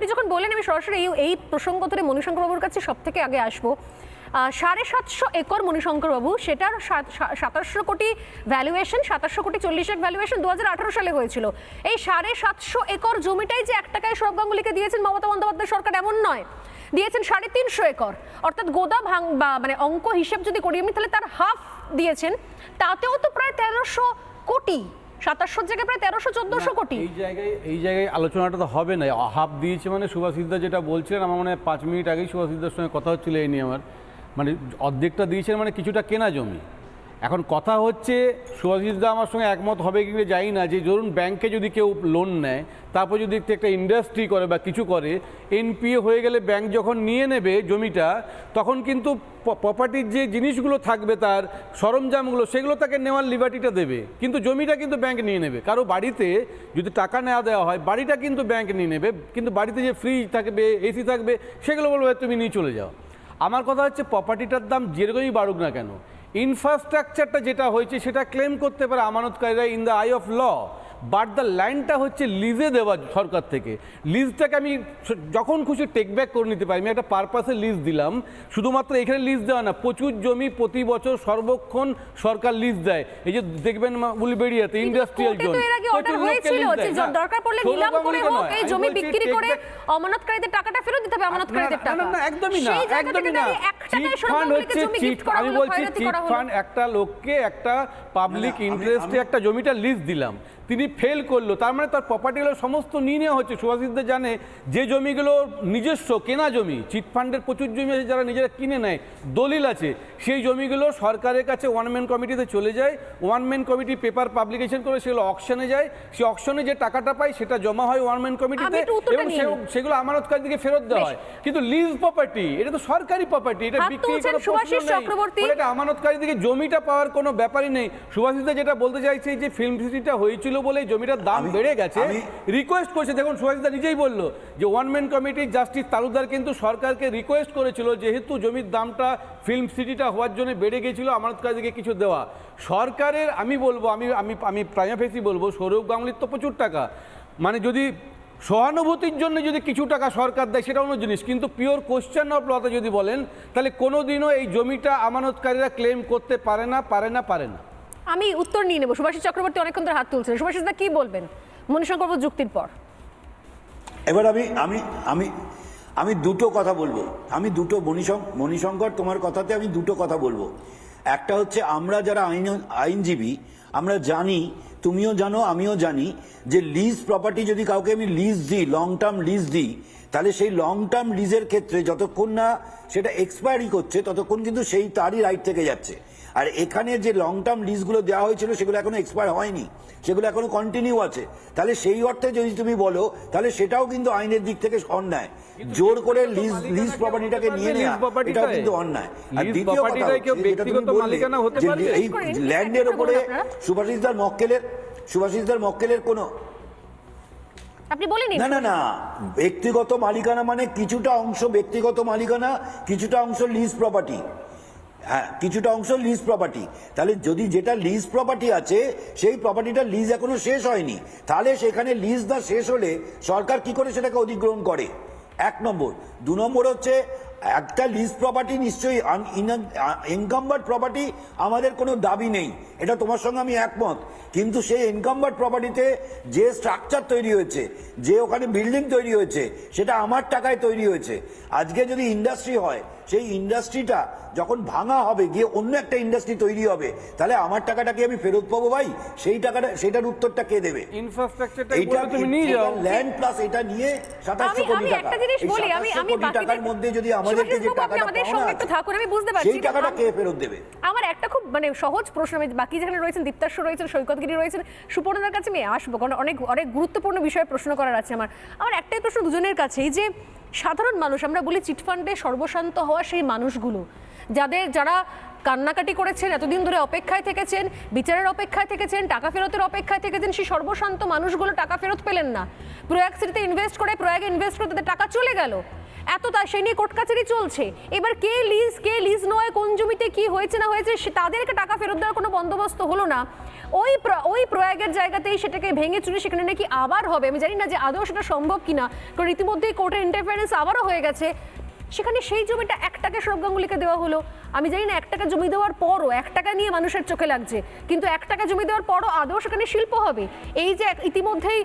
আপনি যখন বললেন, আমি সরাসরি এই এই প্রসঙ্গ ধরে মণিশঙ্কর বাবুর কাছে সব থেকে আগে আসব। সাড়ে সাতশো একর মণিশঙ্কর বাবু, সেটার সাতাশশো কোটি ভ্যালুয়েশন সাতাশশো কোটি চল্লিশ লাখ ভ্যালুয়েশন দু হাজার আঠেরো সালে হয়েছিল। এই সাড়ে সাতশো একর জমিটাই যে এক টাকায় সৌরভ গাঙ্গুলিকে দিয়েছেন মমতা বন্দ্যোপাধ্যায় সরকার, এমন নয়। দিয়েছেন সাড়ে তিনশো একর। অর্থাৎ গোদা ভাঙ, বা মানে অঙ্ক হিসেব যদি করি, আমি তাহলে তার হাফ দিয়েছেন, তাতেও তো প্রায় তেরোশো কোটি সাতাশশোর জায়গায় প্রায় তেরোশো চোদ্দশো কোটি। এই জায়গায় এই জায়গায় আলোচনাটা তো হবে না। হাফ দিয়েছে মানে সুভাষিদ্দা যেটা বলছিলেন আমার মানে পাঁচ মিনিট আগেই সুভাষিদ্দার সঙ্গে কথা হচ্ছিল এই নিয়ে আমার। মানে অর্ধেকটা দিয়েছেন মানে কিছুটা কেনা জমি। এখন কথা হচ্ছে সুভাষিসদা আমার সঙ্গে একমত হবে কি না জানি না, যে ধরুন ব্যাংকে যদি কেউ লোন নেয়, তারপর যদি একটা ইন্ডাস্ট্রি করে বা কিছু করে এনপিএ হয়ে গেলে ব্যাংক যখন নিয়ে নেবে জমিটা, তখন কিন্তু প্রপার্টির যে জিনিসগুলো থাকবে তার সরঞ্জামগুলো, সেগুলো তাকে নেওয়ার লিবার্টিটা দেবে। কিন্তু জমিটা কিন্তু ব্যাংক নিয়ে নেবে। কারও বাড়িতে যদি টাকা নেওয়া দেওয়া হয়, বাড়িটা কিন্তু ব্যাংক নিয়ে নেবে। কিন্তু বাড়িতে যে ফ্রিজ থাকবে এসি থাকবে, সেগুলো বলবে তুমি নিয়ে চলে যাও। আমার কথা হচ্ছে প্রপার্টিটার দাম যেরকমই বাড়ুক না কেন ইনফ্রাস্ট্রাকচারটা যেটা হয়েছে সেটা ক্লেম করতে পারে আমানতকারীরা in the eye of law but the ল্যান্ডটা হচ্ছে লিজে দেওয়া সরকার থেকে। লিজটাকে আমি যখন খুশি টেক ব্যাক করে নিতে পারি আমি একটা পারপাসে লিজ দিলাম। শুধুমাত্র এখানে লিজ দেওয়া না প্রচুর জমি প্রতি বছর সর্বক্ষণ সরকার লিজ দেয়। এই যে দেখবেন উলবেড়িয়াতে ইন্ডাস্ট্রিয়াল জোন দরকার পড়লে নিলাম করে হোক এই জমি বিক্রি করে অমানতকারীদের টাকাটা ফেরত দিতে হবে আমানতকারীদের টাকা না, না, একদমই না একদমই না। দাঁড়িয়ে এক টাকায় চিট ফান্ড হচ্ছে চিট আমি বলছি চিট ফান্ড একটা লোককে একটা পাবলিক ইন্টারেস্টে একটা জমিটা লিজ দিলাম। তিনি ফেল করল। তার মানে তার প্রপার্টিগুলো সমস্ত নিয়ে নেওয়া হচ্ছে। সুভাষিসদা জানে যে জমিগুলো নিজস্ব কেনা জমি চিটফান্ডের প্রচুর জমি আছে যারা নিজেরা কিনে নেয় দলিল আছে। সেই জমিগুলো সরকারের কাছে ওয়ান ম্যান কমিটিতে চলে যায়। One man committee paper publication করে সেগুলো অকশনে যায়। সেই অকশনে যে টাকাটা পায় সেটা জমা হয় ওয়ান ম্যান কমিটিতে এবং সেগুলো নিই। সেগুলো ফেরত দেওয়া হয়। কিন্তু লিজ প্রপার্টি এটা তো সরকারি প্রপার্টি এটা বিক্রি করার। বলে এটা আমানতকারীদেরকে জমিটা পাওয়ার কোনো ব্যাপারই নেই। সুভাষিসদা যেটা বলতে চাইছে যে ফিল্ম সিটিটা হয়েছিল বলে জমিটার দাম বেড়ে গেছে। রিকোয়েস্ট করছে দেখুন সুভাষিসদা নিজেই বলল যে one man committee justice Talukdar কিন্তু সরকারকে রিকোয়েস্ট করেছিল যেহেতু জমির দামটা ফিল্ম সিটিটা হওয়ার জন্য বেড়ে গেছিল আমানতকারীদেরকে কিছু দেওয়া। সরকারের আমি বলব আমি আমি আমি প্রাইমাফেসি বলব সৌরভ গাঙ্গুলির তো প্রচুর টাকা। মানে যদি সহানুভূতির জন্য যদি কিছু টাকা সরকার দেয় সেটা অন্য জিনিস। কিন্তু পিওর কোশ্চেন অফ লতে যদি বলেন তাহলে কোনোদিনও এই জমিটা আমানতকারীরা ক্লেম করতে পারে না পারে না পারে না। আমি উত্তর নিয়ে নেব। সুভাষিস চক্রবর্তী অনেকক্ষণ ধরে হাত তুলছেন। সুভাষিস দা, কি বলবেন? মণিশঙ্কর যুক্তির পর। এবার আমি আমি আমি আমি দুটো কথা বলব। আমি দুটো মণিশঙ্ক মণিশঙ্কর, তোমার কথাতে আমি দুটো কথা বলব। একটা হচ্ছে, আমরা যারা আইন, আইনজীবী, আমরা জানি, তুমিও জানো, আমিও জানি, যে লিজ প্রপার্টি যদি কাউকে আমি লিজ দিই লং টার্ম লিজ দিই তাহলে সেই লং টার্ম লিজের ক্ষেত্রে যতক্ষণ না সেটা এক্সপায়ারি করছে ততক্ষণ কিন্তু সেই তারই রাইট থেকে যাচ্ছে। আর এখানে যে লং টার্ম লিজগুলো দেওয়া হয়েছিল সেগুলো এখনও এক্সপায়ার হয়নি সেগুলো এখনও কন্টিনিউ আছে। তাহলে সেই অর্থে যদি তুমি বলো তাহলে সেটাও কিন্তু আইনের দিক থেকে অন্যায়। জোর করে লিজ লিজ প্রপার্টিটাকে নিয়ে নেওয়া। এটাও কিন্তু অন্যায়। আর দ্বিতীয় কথা হচ্ছে, যেটা তুমি ব্যক্তিগত বললে, মালিকানা হতে যে এই ল্যান্ডের ওপরে সুভাষিসদার মক্কেলের সুভাষিসদার মক্কেলের কোনো আপনি বলে না না না। ব্যক্তিগত মালিকানা মানে কিছুটা অংশ ব্যক্তিগত মালিকানা, কিছুটা অংশ লিজ প্রপার্টি হ্যাঁ কিছুটা অংশ লিজ প্রপার্টি তাহলে যদি যেটা লিজ প্রপার্টি আছে, সেই প্রপার্টিটা লিজ এখনও শেষ হয়নি, তাহলে সেখানে লিজ না শেষ হলে সরকার কি করে সেটাকে অধিগ্রহণ করে? এক নম্বর। দু নম্বর হচ্ছে একটা লিজ প্রপার্টি নিশ্চয়ই ইনকামবার্ড প্রপার্টি আমাদের কোনো দাবি নেই। এটা তোমার সঙ্গে আমি একমত। কিন্তু সেই ইনকামবার্ড প্রপার্টিতে যে স্ট্রাকচার তৈরি হয়েছে, যে ওখানে বিল্ডিং তৈরি হয়েছে, সেটা আমার টাকায় তৈরি হয়েছে। আজকে যদি ইন্ডাস্ট্রি হয় সেই ইন্ডাস্ট্রিটা যখন ভাঙা হবে গিয়ে অন্য একটা ইন্ডাস্ট্রি তৈরি হবে তাহলে আমার টাকাটা কি আমি ফেরত পাবো ভাই? সেই টাকাটা সেটার উত্তরটা কে দেবে? ইনফ্রাস্ট্রাকচারটা তুমি নিয়ে যাও। ল্যান্ড প্লাস এটা নিয়ে সাতাশশো আমি কোটি টাকা। একটা জিনিস বলি আমি টাকার মধ্যে যদি আমাদেরকে যে টাকাটা আমাদের সঙ্গে একটু থাকুন আমি বুঝতে পারছি সেই টাকাটা কে ফেরত দেবে? আমার একটা খুব মানে সহজ প্রশ্ন আমি বাকি যেখানে রয়েছেন দীপ্তাশ্ব রয়েছেন সৈকতগিরি রয়েছেন সুপর্ণার কাছে আমি আসব কারণ অনেক অনেক গুরুত্বপূর্ণ বিষয়ে প্রশ্ন করার আছে আমার। আমার একটাই প্রশ্ন দুজনের কাছেই যে সাধারণ মানুষ আমরা বলি চিটফান্ডে সর্বশান্ত হওয়া সেই মানুষগুলো। যাদের যারা কান্নাকাটি করেছেন, এতদিন ধরে অপেক্ষায় থেকেছেন, বিচারের অপেক্ষায় থেকেছেন, টাকা ফেরতের অপেক্ষায় থেকেছেন, সেই সর্বশান্ত মানুষগুলো টাকা ফেরত পেলেন না। প্রয়াগ সিটিতে ইনভেস্ট করে, প্রয়াগে ইনভেস্ট করে তাদের টাকা চলে গেল। এত তা সেই নিয়ে কোর্ট কাছারি চলছে। এবার কে লিজ কে লিজ নয়, কোন জমিতে কি হয়েছে না হয়েছে, সে- তাদেরকে টাকা ফেরত দেওয়ার কোনো বন্দোবস্ত হলো না। ওই ওই প্রয়াগের জায়গাতেই সেটাকে ভেঙে চুরে, সেখানে নাকি আবার হবে। আমি জানি না যে আদৌ সেটা সম্ভব কিনা, কারণ ইতিমধ্যেই কোর্টের ইন্টারফারেন্স আবারও হয়ে গেছে। সেখানে সেই জমিটা এক টাকা সৌরভ গাঙ্গুলিকে দেওয়া হলো। আমি জানি না, এক টাকা জমি দেওয়ার পরও, এক টাকা নিয়ে মানুষের চোখে লাগছে। কিন্তু এক টাকা জমি দেওয়ার পরও আদৌ সেখানে শিল্প হবে? এই যে ইতিমধ্যেই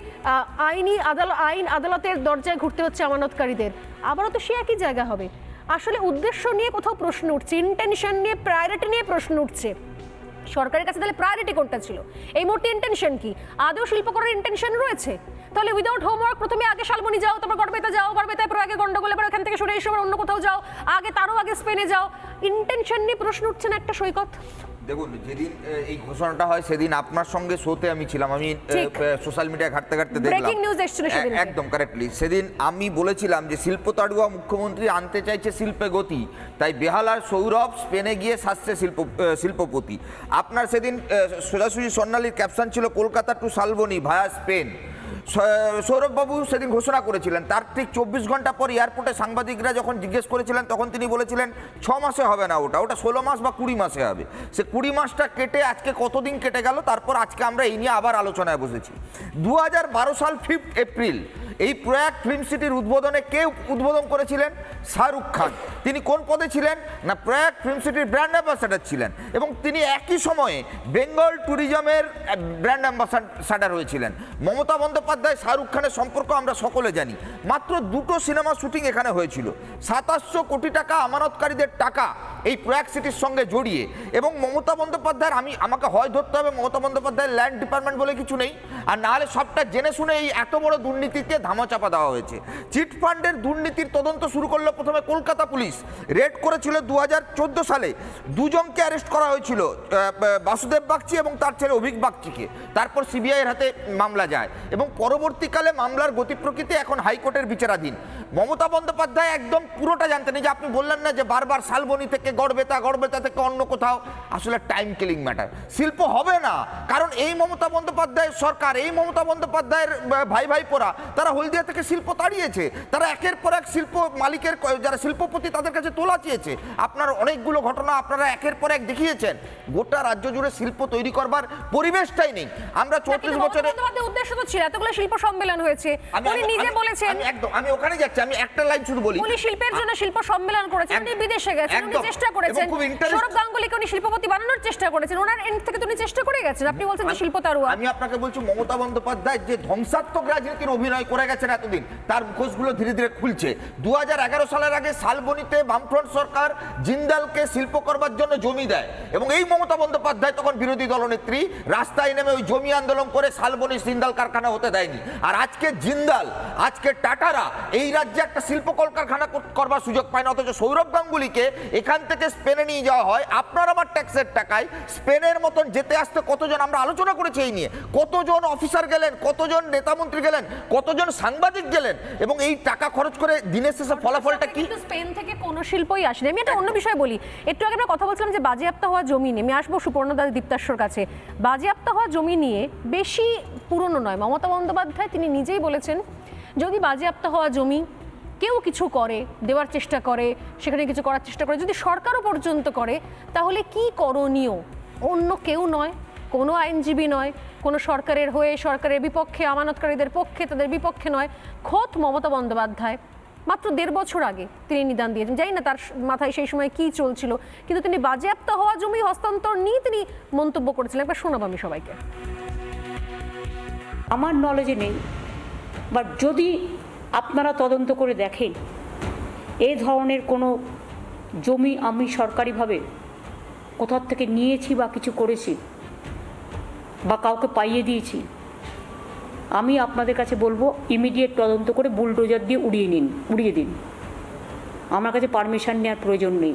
আইনি আদাল, আইন আদালতের দরজায় ঘুরতে হচ্ছে আমানতকারীদের। আবারও তো সে একই জায়গা হবে। আসলে উদ্দেশ্য নিয়ে কোথাও প্রশ্ন উঠছে ইন্টেনশন নিয়ে প্রায়োরিটি নিয়ে প্রশ্ন উঠছে। সরকারের কাছে তাহলে প্রায়োরিটি কোনটা ছিল? এই মুহূর্তে ইন্টেনশন কি? আদৌ শিল্প করার ইন্টেনশন রয়েছে? তাহলে উইদাউট হোমওয়ার্ক প্রথমে আগে শালমনি যাও, তারপর গড়বেতা যাও, গড়বেতায় পরে আগে গন্ডগোল, এবার ওখান থেকে সরে এসে অন্য কোথাও যাও, আগে তারও আগে স্পেনে যাও। ইন্টেনশন নিয়ে প্রশ্ন উঠছে না একটা সৈকত? দেখুন যেদিন এই ঘোষণাটা হয় সেদিন আপনার সঙ্গে শোতে আমি ছিলাম। আমি সোশ্যাল মিডিয়া ঘাটতে ঘাটতে দেখলাম। একদম কারেক্টলি সেদিন আমি বলেছিলাম যে শিল্প তাড়ুয়া মুখ্যমন্ত্রী আনতে চাইছে শিল্পে গতি। তাই বেহালার সৌরভ স্পেনে গিয়ে সাজছে শিল্প শিল্পপতি। আপনার সেদিন সোজাসুজি স্বর্ণালীর ক্যাপশন ছিল Kolkata to Salboni via Spain সৌরভবাবু সেদিন ঘোষণা করেছিলেন। তার ঠিক চব্বিশ ঘণ্টা পর এয়ারপোর্টে সাংবাদিকরা যখন জিজ্ঞেস করেছিলেন, তখন তিনি বলেছিলেন, ছ মাসে হবে না ওটা ওটা ষোলো মাস বা কুড়ি মাসে হবে। সে কুড়ি মাসটা কেটে আজকে কতদিন কেটে গেল, তারপর আজকে আমরা এই নিয়ে আবার আলোচনায় বসেছি। দু হাজার বারো সাল ফিফথ এপ্রিল এই প্রয়াগ ফিল্ম সিটির উদ্বোধনে কে উদ্বোধন করেছিলেন? শাহরুখ খান। তিনি কোন পদে ছিলেন? না, প্রয়াগ ফিল্ম সিটির ব্র্যান্ড অ্যাম্বাসাডার ছিলেন এবং তিনি একই সময়ে বেঙ্গল ট্যুরিজমের ব্র্যান্ড অ্যাম্বাসাডার হয়েছিলেন। মমতা বন্দ্যোপাধ্যায়, শাহরুখ খানের সম্পর্ক আমরা সকলে জানি। মাত্র দুটো সিনেমা শুটিং এখানে হয়েছিল। সাতাশশো কোটি টাকা আমানতকারীদের টাকা এই প্রয়াগ সিটির সঙ্গে জড়িয়ে এবং মমতা বন্দ্যোপাধ্যায়ের আমি, আমাকে হয় ধরতে হবে, মমতা বন্দ্যোপাধ্যায়ের ল্যান্ড ডিপার্টমেন্ট বলে কিছু নেই। আর নাহলে সবটা জেনে শুনে এই এত বড় দুর্নীতিতে ধামাচাপা দেওয়া হয়েছে। চিট ফান্ডের দুর্নীতির তদন্ত শুরু করল প্রথমে কলকাতা পুলিশ। রেড করেছিল দু চোদ্দ সালে। দুজনকে অ্যারেস্ট করা হয়েছিল বাসুদেব বাগচি এবং তার ছেলে অভিক বাগচিকে। তারপর সিবিআইয়ের হাতে মামলা যায় এবং পরবর্তীকালে মামলার গতি প্রকৃতি এখন হাইকোর্টের বিচারাধীন। মমতা বন্দ্যোপাধ্যায় একদম পুরোটা জানতেন। যে আপনি বললেন না যে বারবার শালবনি থেকে গড়বেতা গড়বেতা থেকে অন্য কোথাও, আসলে টাইম কিলিং ম্যাটার শিল্প হবে না। কারণ এই মমতা বন্দ্যোপাধ্যায়ের সরকার, এই মমতা বন্দ্যোপাধ্যায়ের ভাই ভাই পোরা তারা হলদিয়া থেকে শিল্প তাড়িয়েছে তারা একের পর এক শিল্প মালিকের যারা শিল্পপতি তাদের কাছে তোলা চেয়েছে। আপনার অনেকগুলো ঘটনা আপনারা একের পর এক দেখিয়েছেন। গোটা রাজ্য জুড়ে শিল্প তৈরি করবার পরিবেশটাই নেই। আমরা চৌত্রিশ বছরে উদ্দেশ্য তো ছিল এতগুলো শিল্প সম্মেলন হয়েছে। উনি নিজে বলেছেন আমি একদম আমি ওখানে যাচ্ছি আমি একটা লাইন শুধু বলি। উনি শিল্পের জন্য শিল্প সম্মেলন করেছেন উনি বিদেশে গেছেন উনি চেষ্টা করেছেন। সৌরভ গাঙ্গুলিকে উনি শিল্পপতি বানানোর চেষ্টা করেছেন ওনার এন্ড থেকে তো উনি চেষ্টা করে গেছেন। আপনি বলছেন যে শিল্প তারুয়া আমি আপনাকে বলছি মমতা বন্দ্যোপাধ্যায় যে ধ্বংসাত্মক রাজনীতির অভিনয় করে গেছেন এতদিন। তার মুখোশগুলো ধীরে ধীরে খুলছে। দু সালের আগে শালবনিতে বামফ্রন্ট সরকার জিন্দালকে শিল্প করবার জন্য জমি দেয় এবং এই মমতা বন্দ্যোপাধ্যায় তখন বিরোধী দলনেত্রী। রাস্তায় নেমে ওই জমি আন্দোলন করে শালবনি জিন্দাল কারখানা হতে দেয়নি। আর আজকে জিন্দাল, আজকে টাটারা এই রাজ্যে একটা শিল্প কলকারখানা কর- করবার সুযোগ পায় না। অথচ সৌরভ গাঙ্গুলিকে এখান থেকে স্পেনে নিয়ে যাওয়া হয়। আপনার আমার ট্যাক্সের টাকায় স্পেনের মতন যেতে আসতে কতজন? আমরা আলোচনা করেছি এই নিয়ে। কতজন অফিসার গেলেন? কতজন নেতামন্ত্রী গেলেন? কতজন সাংবাদিক গেলেন এবং এই টাকা খরচ করে দিনের শেষে ফলাফলটা কি? কিন্তু স্পেন থেকে কোনো শিল্পই আসেনি। আমি একটা অন্য বিষয় বলি। একটু আগে আমরা কথা বলছিলাম যে বাজেয়াপ্ত হওয়া জমি নিয়ে। আমি আসব সুপর্ণ দাস দীপ্তাশ্বর কাছে। বাজেয়াপ্ত হওয়া জমি নিয়ে বেশি পুরনো নয়। মমতা বন্দ্যোপাধ্যায় তিনি নিজেই বলেছেন যদি বাজেয়াপ্ত হওয়া জমি কেউ কিছু করে দেওয়ার চেষ্টা করে সেখানে কিছু করার চেষ্টা করে যদি সরকারও পর্যন্ত করে তাহলে কি করণীয়? অন্য কেউ নয় কোনো আইনজীবী নয় কোনো সরকারের হয়ে, সরকারের বিপক্ষে, আমানতকারীদের পক্ষে, তাদের বিপক্ষে নয়। খোদ মমতা বন্দ্যোপাধ্যায়, মাত্র দেড় বছর আগে তিনি নিদান দিয়েছেন। জানি না তার মাথায় সেই সময় কি চলছিল, কিন্তু তিনি বাজেয়াপ্ত হওয়া জমি হস্তান্তর নিয়ে তিনি মন্তব্য করেছিলেন। একবার শোনাব আমি সবাইকে। আমার নলেজে নেই বাট যদি আপনারা তদন্ত করে দেখেন এই ধরনের কোনো জমি আমি সরকারিভাবে কোথার থেকে নিয়েছি বা কিছু করেছি বা কাউকে পাইয়ে দিয়েছি, আমি আপনাদের কাছে বলব ইমিডিয়েট তদন্ত করে বুলডোজার দিয়ে উড়িয়ে নিন, উড়িয়ে দিন। আমার কাছে পারমিশন নেওয়ার প্রয়োজন নেই।